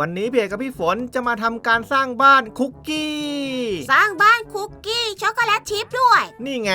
วันนี้พี่เอกกับพี่ฝนจะมาทำการสร้างบ้านคุกกี้ สร้างบ้านคุกกี้ช็อกโกแลตชิพด้วย นี่ไง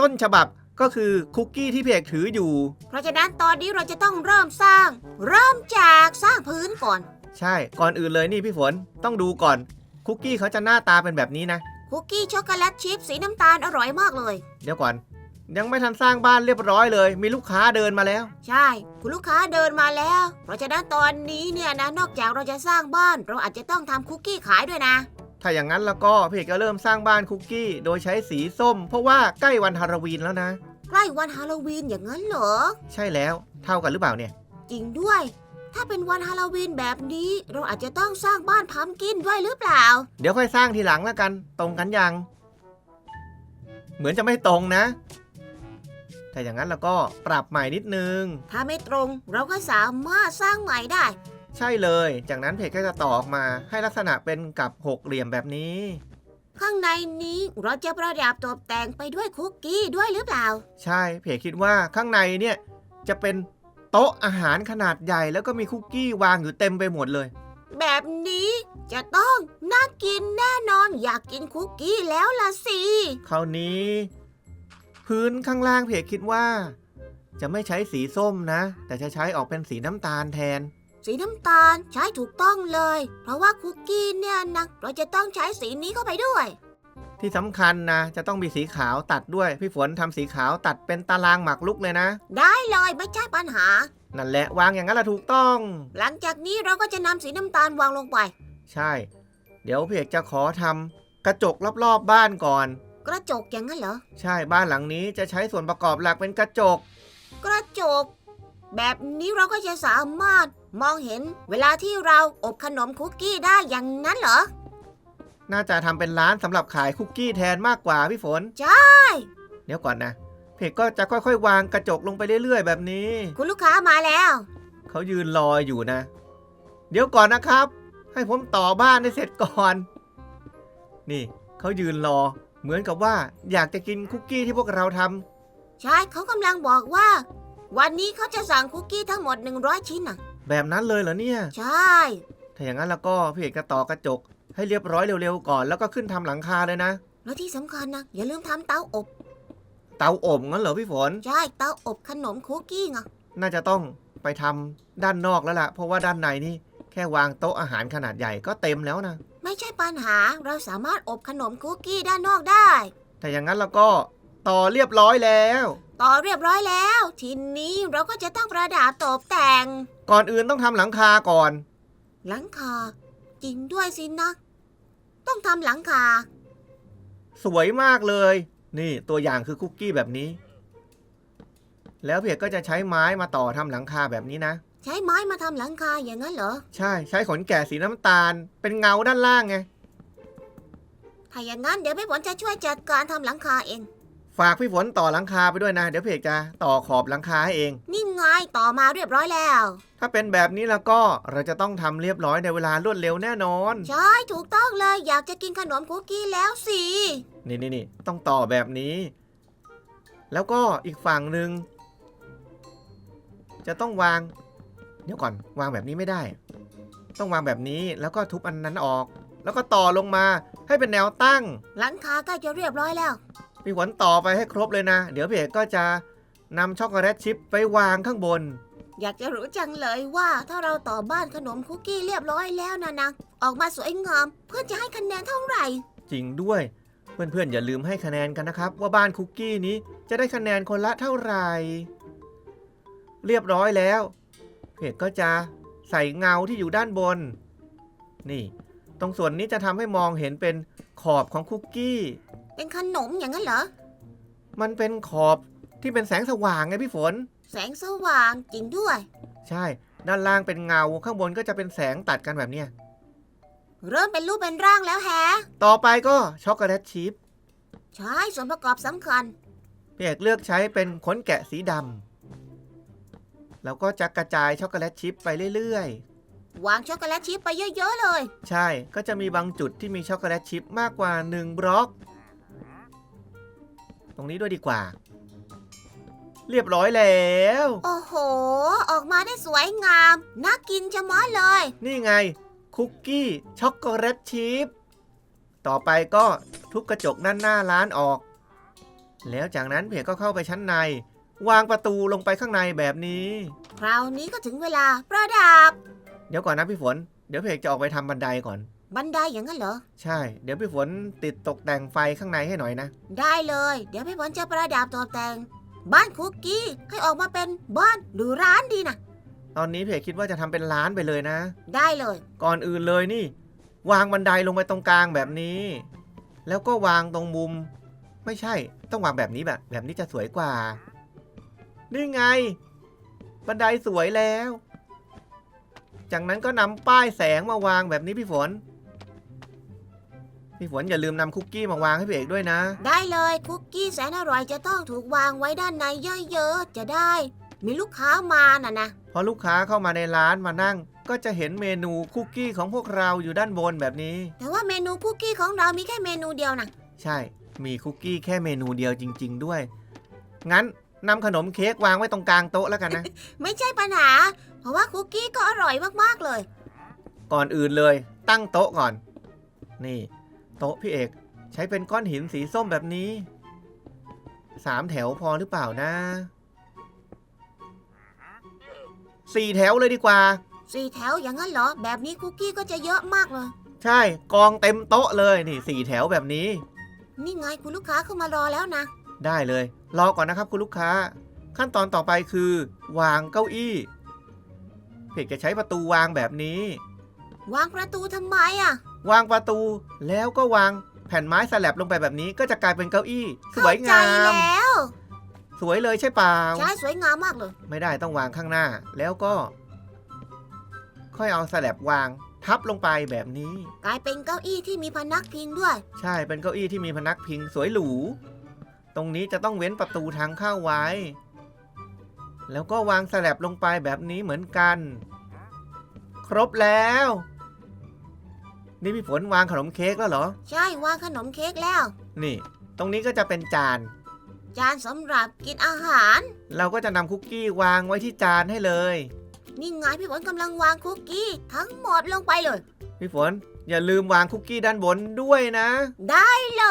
ต้นฉบับก็คือคุกกี้ที่พี่เอกถืออยู่ เพราะฉะนั้นตอนนี้เราจะต้องเริ่มสร้าง เริ่มจากสร้างพื้นก่อน ใช่ก่อนอื่นเลยนี่พี่ฝนต้องดูก่อน คุกกี้เขาจะหน้าตาเป็นแบบนี้นะ คุกกี้ช็อกโกแลตชิพสีน้ำตาลอร่อยมากเลย เดี๋ยวก่อน ยังไม่ทันสร้างบ้านเรียบร้อยเลย มีลูกค้าเดินมาแล้ว ใช่ คุณลูกค้าเดินมาแล้ว เพราะฉะนั้นตอนนี้เนี่ยนะนอกจากเราจะสร้างบ้านเราอาจจะต้องทำคุกกี้ขายด้วยนะ ถ้าอย่างนั้นแล้วก็พี่เอกก็เริ่มสร้างบ้านคุกกี้ โดยใช้สีส้ม เพราะว่าใกล้วันฮาโลวีนแล้วนะ ใกล้วันฮาโลวีนอย่างนั้นเหรอ ใช่แล้วเท่ากันหรือเปล่าเนี่ย จริงด้วย ถ้าเป็นวันฮาโลวีนแบบนี้ เราอาจจะต้องสร้างบ้านพัมกินด้วยหรือเปล่า เดี๋ยวค่อยสร้างทีหลังแล้วกัน ตรงกันยัง เหมือนจะไม่ตรงนะ ถ้าอย่างนั้นแล้วก็ปรับใหม่นิดนึง ถ้าไม่ตรงเราก็สามารถสร้างใหม่ได้ ใช่เลย จากนั้นเพจก็จะต่อออกมาให้ลักษณะเป็นกับหกเหลี่ยมแบบนี้ ข้างในนี้เราจะประดับตกแต่งไปด้วยคุกกี้ด้วยหรือเปล่า ใช่เพจคิดว่าข้างในเนี่ยจะเป็นโต๊ะอาหารขนาดใหญ่แล้วก็มีคุกกี้วางอยู่เต็มไปหมดเลย แบบนี้จะต้องน่ากินแน่นอนอยากกินคุกกี้แล้วล่ะสิ คราวนี้ พื้นข้างล่างเพจคิดว่า จะไม่ใช้สีส้มนะ แต่จะใช้ออกเป็นสีน้ำตาลแทน สีน้ำตาลใช้ถูกต้องเลย เพราะว่าคุกกี้เนี่ยนะเราจะต้องใช้สีนี้เข้าไปด้วย ที่สำคัญนะ จะต้องมีสีขาวตัดด้วย พี่ฝนทำสีขาวตัดเป็นตารางหมักลุกเลยนะ ได้เลยไม่ใช่ปัญหา นั่นแหละวางอย่างนั้นแหละถูกต้อง หลังจากนี้เราก็จะนำสีน้ำตาลวางลงไป ใช่ เดี๋ยวเพจจะขอทำกระจกรอบๆบบ้านก่อน กระจกอย่างนั้นเหรอ ใช่บ้านหลังนี้จะใช้ส่วนประกอบหลักเป็นกระจก กระจก แบบนี้เราก็จะสามารถมองเห็นเวลาที่เราอบขนมคุกกี้ได้อย่างนั้นเหรอ น่าจะทำเป็นร้านสำหรับขายคุกกี้แทนมากกว่าพี่ฝน ใช่ เดี๋ยวก่อนนะ เพจก็จะค่อยๆ วางกระจกลงไปเรื่อยๆ แบบนี้ คุณลูกค้ามาแล้ว เขายืนรออยู่นะ เดี๋ยวก่อนนะครับ ให้ผมต่อบ้านให้เสร็จก่อน นี่เขายืนรอ เหมือนกับว่าอยากจะกินคุกกี้ที่พวกเราทำใช่เขากำลังบอกว่า วันนี้เขาจะสั่งคุกกี้ทั้งหมด 100 ชิ้นน่ะ แบบนั้นเลยเหรอเนี่ย ใช่ ถ้าอย่างนั้นแล้วก็พี่เอกจะต่อกระจก ให้เรียบร้อยเร็วๆก่อนแล้วก็ขึ้นทำหลังคาเลยนะ แล้วที่สำคัญนะ อย่าลืมทำเตาอบ เตาอบงั้นเหรอพี่ฝน ใช่ เตาอบขนมคุกกี้ไงน่าจะต้องไปทำด้านนอกแล้วล่ะ เพราะว่าด้านในนี่แค่วางโต๊ะอาหารขนาดใหญ่ก็เต็มแล้วนะ ไม่ใช่ปัญหาเราสามารถอบขนมคุกกี้ด้านนอกได้ถ้าอย่างนั้นแล้วก็ต่อเรียบร้อยแล้ว ต่อเรียบร้อยแล้ว ทีนี้เราก็จะต้องประดับตกแต่ง ก่อนอื่นต้องทำหลังคาก่อน หลังคา จริงด้วยสินะ ต้องทำหลังคา สวยมากเลย นี่ตัวอย่างคือคุกกี้แบบนี้ แล้วเพจก็จะใช้ไม้มาต่อทำหลังคาแบบนี้นะ ใช้ไม้มาทำหลังคาอย่างนั้นเหรอ ใช่ใช้ขนแกะสีน้ำตาล เป็นเงาด้านล่างไง ถ้าอย่างนั้นเดี๋ยวพี่ฝนจะช่วยจัดการทำหลังคาเอง ฝากพี่ฝนต่อหลังคาไปด้วยนะ เดี๋ยวเพจจะต่อขอบหลังคาให้เอง นี่ไงต่อมาเรียบร้อยแล้ว ถ้าเป็นแบบนี้แล้วก็เราจะต้องทำเรียบร้อยในเวลารวดเร็วแน่นอน ใช่ถูกต้องเลยอยากจะกินขนมคุกกี้แล้วสินี่นี่นี่ต้องต่อแบบนี้ แล้วก็อีกฝั่งหนึ่งจะต้องวาง เดี๋ยวก่อนวางแบบนี้ไม่ได้ ต้องวางแบบนี้แล้วก็ทุบอันนั้นออก แล้วก็ต่อลงมาให้เป็นแนวตั้ง หลังคาใกล้จะเรียบร้อยแล้วพี่หวนต่อไปให้ครบเลยนะ เดี๋ยวพี่เอกก็จะนำช็อกโกแลตชิพไปวางข้างบน อยากจะรู้จังเลยว่าถ้าเราต่อบ้านขนมคุกกี้เรียบร้อยแล้วนะนะออกมาสวยงาม เพื่อนจะให้คะแนนเท่าไหร่ จริงด้วย เพื่อนๆอย่าลืมให้คะแนนกันนะครับ ว่าบ้านคุกกี้นี้จะได้คะแนนคนละเท่าไหร่ เรียบร้อยแล้วเพ จก็จะใส่เงาที่อยู่ด้านบน นี่ ตรงส่วนนี้จะทำให้มองเห็นเป็นขอบของคุกกี้ เป็นขนมอย่างนั้นเหรอ มันเป็นขอบที่เป็นแสงสว่างไงพี่ฝน แสงสว่างจริงด้วย ใช่ ด้านล่างเป็นเงา ข้างบนก็จะเป็นแสงตัดกันแบบเนี้ย เริ่มเป็นรูปเป็นร่างแล้วแฮะ ต่อไปก็ช็อกโกแลตชิพใช่ส่วนประกอบสำคัญ พี่เอกเลือกใช้เป็นขนแกะสีดำ แล้วก็จะกระจายช็อกโกแลตชิพไปเรื่อยวางช็อกโกแลตชิพไปเยอะ ๆ เลย ๆ ใช่ก็จะมีบางจุดที่มีช็อกโกแลตชิพมากกว่า 1 บล็อก ตรงนี้ด้วยดีกว่า เรียบร้อยแล้ว โอ้โห ออกมาได้สวยงาม น่ากินจะมัดเลย นี่ไงคุกกี้ช็อกโกแลตชีพต่อไปก็ทุบกระจกด้านหน้าร้านออก แล้วจากนั้นเพจก็เข้าไปชั้นใน วางประตูลงไปข้างในแบบนี้ คราวนี้ก็ถึงเวลาประดับ เดี๋ยวก่อนนะพี่ฝน เดี๋ยวเพจจะออกไปทำบันไดก่อน บันไดอย่างนั้นเหรอ ใช่ เดี๋ยวพี่ฝนติดตกแต่งไฟข้างในให้หน่อยนะ ได้เลย เดี๋ยวพี่ฝนจะประดับตกแต่ง บ้านคุกกี้ให้ออกมาเป็นบ้านหรือร้านดีนะตอนนี้เพจคิดว่าจะทำเป็นร้านไปเลยนะ ได้เลย ก่อนอื่นเลยนี่ วางบันไดลงไปตรงกลางแบบนี้ แล้วก็วางตรงมุม ไม่ใช่ ต้องวางแบบนี้แบบ แบบนี้จะสวยกว่า นี่ไง บันไดสวยแล้ว จากนั้นก็นำป้ายแสงมาวางแบบนี้พี่ฝน พี่ฝนอย่าลืมนำคุกกี้มาวางให้พี่เอกด้วยนะ ได้เลยคุกกี้แสนอร่อยจะต้องถูกวางไว้ด้านในเยอะๆ จะได้ มีลูกค้ามาน่ะนะ พอลูกค้าเข้ามาในร้านมานั่ง ก็จะเห็นเมนูคุกกี้ของพวกเราอยู่ด้านบนแบบนี้ แต่ว่าเมนูคุกกี้ของเรามีแค่เมนูเดียวนะใช่ มีคุกกี้แค่เมนูเดียวจริง ๆ ด้วย งั้น นำขนมเค้กวางไว้ตรงกลางโต๊ะแล้วกันนะ ไม่ใช่ปัญหา เพราะว่าคุกกี้ก็อร่อยมากๆเลย ก่อนอื่นเลย ตั้งโต๊ะก่อน นี่ โต๊ะพี่เอกใช้เป็นก้อนหินสีส้มแบบนี้สามแถวพอหรือเปล่านะสี่แถวเลยดีกว่า สี่แถวอย่างนั้นเหรอ แบบนี้คุกกี้ก็จะเยอะมากเลย ใช่กองเต็มโต๊ะเลยนี่สี่แถวแบบนี้ นี่ไงคุณลูกค้าเข้ามารอแล้วนะ ได้เลย รอก่อนนะครับคุณลูกค้า ขั้นตอนต่อไปคือ วางเก้าอี้ เพจจะใช้ประตูวางแบบนี้ วางประตูทำไมอะ วางประตูแล้วก็วางแผ่นไม้สลับลงไปแบบนี้ก็จะกลายเป็นเก้าอี้ สวยเข้าใจงามแล้วสวยเลยใช่เปล่า ใช่สวยงามมากเลย ไม่ได้ต้องวางข้างหน้า แล้วก็ ค่อยเอาสลับวางทับลงไปแบบนี้ กลายเป็นเก้าอี้ที่มีพนักพิงด้วย ใช่เป็นเก้าอี้ที่มีพนักพิงสวยหรู ตรงนี้จะต้องเว้นประตูทางเข้าไว้ แล้วก็วางสลับลงไปแบบนี้เหมือนกัน ครบแล้ว นี่พี่ฝนวางขนมเค้กแล้วเหรอ ใช่วางขนมเค้กแล้ว นี่ ตรงนี้ก็จะเป็นจาน จานสำหรับกินอาหาร เราก็จะนำคุกกี้วางไว้ที่จานให้เลย นี่ไงพี่ฝนกำลังวางคุกกี้ทั้งหมดลงไปเลย พี่ฝน อย่าลืมวางคุกกี้ด้านบนด้วยนะ ได้เล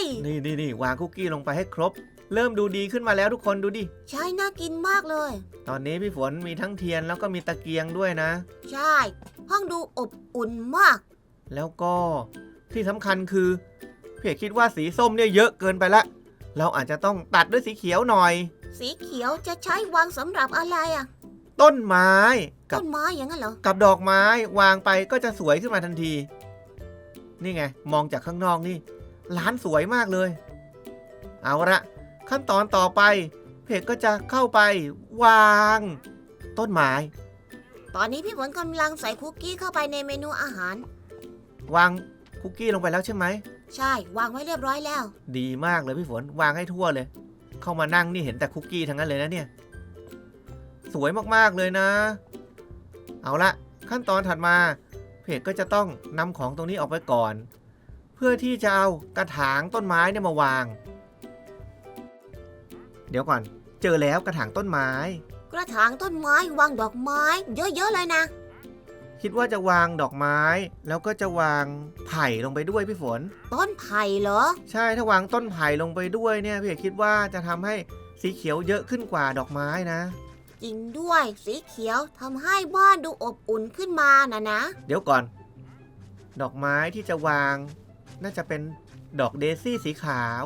ย นี่นี่นี่วางคุกกี้ลงไปให้ครบ เริ่มดูดีขึ้นมาแล้วทุกคนดูดิ ใช่น่ากินมากเลย ตอนนี้พี่ฝนมีทั้งเทียนแล้วก็มีตะเกียงด้วยนะ ใช่ ห้องดูอบอุ่นมาก แล้วก็ที่สำคัญคือพี่เอกคิดว่าสีส้มเนี่ยเยอะเกินไปละ เราอาจจะต้องตัดด้วยสีเขียวหน่อย สีเขียวจะใช้วางสำหรับอะไรอะ ต้นไม้กับต้นไม้อย่างนั้นเหรอ กับดอกไม้วางไปก็จะสวยขึ้นมาทันที นี่ไง มองจากข้างนอกนี่ ร้านสวยมากเลย เอาละขั้นตอนต่อไปเพจก็จะเข้าไป วาง ต้นไม้ ตอนนี้พี่ฝนกำลังใส่คุกกี้เข้าไปในเมนูอาหาร วางคุกกี้ลงไปแล้วใช่ไหม ใช่ วางไว้เรียบร้อยแล้ว ดีมากเลยพี่ฝน วางให้ทั่วเลย เข้ามานั่งนี่เห็นแต่คุกกี้ทั้งนั้นเลยนะเนี่ย สวยมากๆเลยนะ เอาละขั้นตอนถัดมาเพ จก็จะต้องนำของตรงนี้ออกไปก่อน เพื่อที่จะเอากระถางต้นไม้เนี่ยมาวาง เดี๋ยวก่อน เจอแล้วกระถางต้นไม้ กระถางต้นไม้วางดอกไม้ เยอะๆเลยนะ คิดว่าจะวางดอกไม้ แล้วก็จะวางไผ่ลงไปด้วยพี่ฝน ต้นไผ่เหรอ ใช่ถ้าวางต้นไผ่ลงไปด้วยเนี่ยพี่เอกคิดว่าจะทำให้สีเขียวเยอะขึ้นกว่าดอกไม้นะ จริงด้วย สีเขียวทำให้บ้านดูอบอุ่นขึ้นมานะนะ เดี๋ยวก่อน ดอกไม้ที่จะวาง น่าจะเป็นดอกเดซี่สีขาว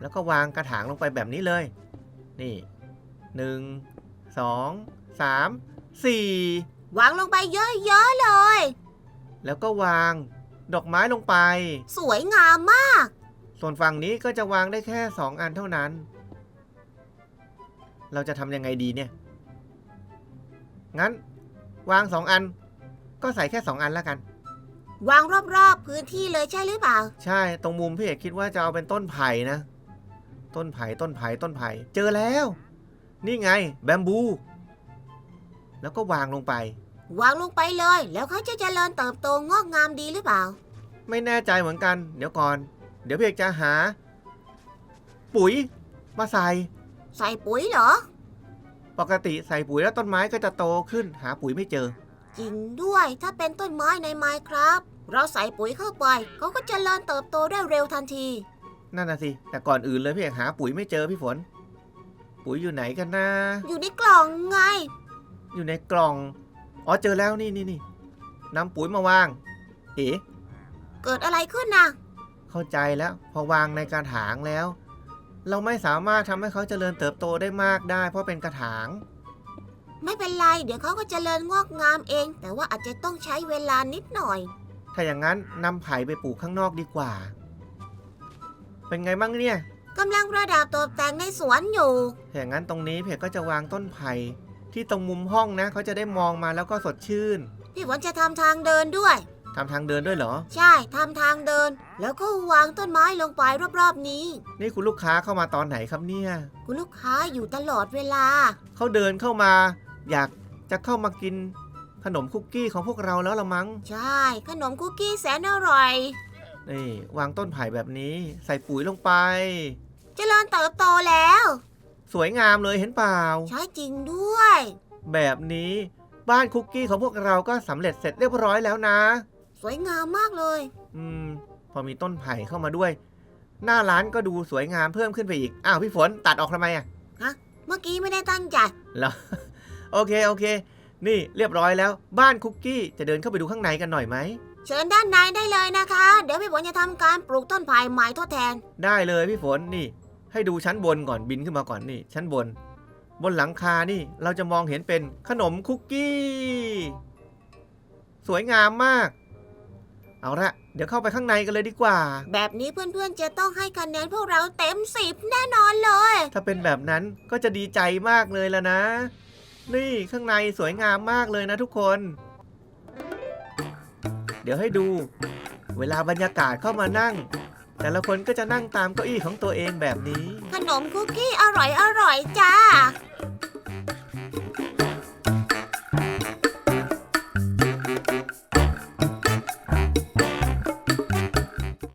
แล้วก็วางกระถางลงไปแบบนี้เลย นี่หนึ่งสองสามสี่วางลงไปเยอะๆเลย แล้วก็วางดอกไม้ลงไป สวยงามมาก ส่วนฝั่งนี้ก็จะวางได้แค่สองอันเท่านั้น เราจะทำยังไงดีเนี่ย งั้น วางสองอัน ก็ใส่แค่สองอันแล้วกัน วางรอบๆพื้นที่เลยใช่หรือเปล่า ใช่ตรงมุมพี่เอกคิดว่าจะเอาเป็นต้นไผ่นะ ต้นไผ่ต้นไผ่ต้นไผ่เจอแล้ว นี่ไง แบมบู แล้วก็วางลงไป วางลงไปเลย แล้วเขาจะเจริญเติบโตงอกงามดีหรือเปล่า ไม่แน่ใจเหมือนกัน เดี๋ยวก่อน เดี๋ยวพี่เอกจะหา ปุ๋ยมาใส่ ใส่ปุ๋ยเหรอ ปกติใส่ปุ๋ยแล้วต้นไม้ก็จะโตขึ้นหาปุ๋ยไม่เจอ จริงด้วยถ้าเป็นต้นไม้ในไม้ครับ เราใส่ปุ๋ยเข้าไปเขาก็จเจริญเติบโตได้เร็วทันที นั่นน่ะสิ แต่ก่อนอื่นเลยพี่เอกหาปุ๋ยไม่เจอพี่ฝน ปุ๋ยอยู่ไหนกันนะ อยู่ในกล่องไง อยู่ในกล่อง อ๋อเจอแล้วนี่นี่นี่นำปุ๋ยมาวาง เอ๋เกิดอะไรขึ้นนะเข้าใจแล้ว พอวางในกระถางแล้ว เราไม่สามารถทำให้เขาเจริญเติบโตได้มากได้ เพราะเป็นกระถาง ไม่เป็นไร เดี๋ยวเขาก็จเจริญงอกงามเอง แต่ว่าอาจจะต้องใช้เวลานิดหน่อย ถ้าอย่างนั้นนำไผ่ไปปลูกข้างนอกดีกว่า เป็นไงบ้างเนี่ย กำลังประดับตกแต่งในสวนอยู่ ถ้าอย่างนั้นตรงนี้เพจก็จะวางต้นไผ่ที่ตรงมุมห้องนะ เขาจะได้มองมาแล้วก็สดชื่น พี่ฝนจะทำทางเดินด้วย ทำทางเดินด้วยเหรอ ใช่ทำทางเดิน แล้วก็วางต้นไม้ลงไปรอบๆนี้ นี่คุณลูกค้าเข้ามาตอนไหนครับเนี่ย คุณลูกค้าอยู่ตลอดเวลา เขาเดินเข้ามา อยากจะเข้ามากิน ขนมคุกกี้ของพวกเราแล้วละมั้ง ใช่ ขนมคุกกี้แสนอร่อย นี่วางต้นไผ่แบบนี้ ใส่ปุ๋ยลงไป เจริญเติบโตแล้ว สวยงามเลยเห็นเปล่า ใช่จริงด้วย แบบนี้บ้านคุกกี้ของพวกเราก็สำเร็จเสร็จเรียบร้อยแล้วนะส วยงามมากเลย อืม พอมีต้นไผ่เข้ามาด้วย หน้าร้านก็ดูสวยงามเพิ่มขึ้นไปอีก อ้าวพี่ฝนตัดออกทำไมอะเมื่อกี้ไม่ได้ตั้งใจแล้ว โอเคโอเค นี่เรียบร้อยแล้ว บ้านคุกกี้จะเดินเข้าไปดูข้างในกันหน่อยไหม เชิญด้านในได้เลยนะคะ เดี๋ยวพี่ฝนจะทำการปลูกต้นไผ่ใหม่ทดแทน ได้เลยพี่ฝนนี่ ให้ดูชั้นบนก่อนบินขึ้นมาก่อนนี่ ชั้นบน บนหลังคานี่เราจะมองเห็นเป็นขนมคุกกี้ สวยงามมาก เอาละเดี๋ยวเข้าไปข้างในกันเลยดีกว่า แบบนี้เพื่อนๆจะต้องให้คะแนนพวกเราเต็มสิบแน่นอนเลย ถ้าเป็นแบบนั้นก็จะดีใจมากเลยละนะ นี่ข้างในสวยงามมากเลยนะทุกคน เดี๋ยวให้ดู เวลาบรรยากาศเข้ามานั่ง แต่ละคนก็จะนั่งตามเก้าอี้ของตัวเองแบบนี้ ขนมคุกกี้อร่อยอร่อยๆจ้า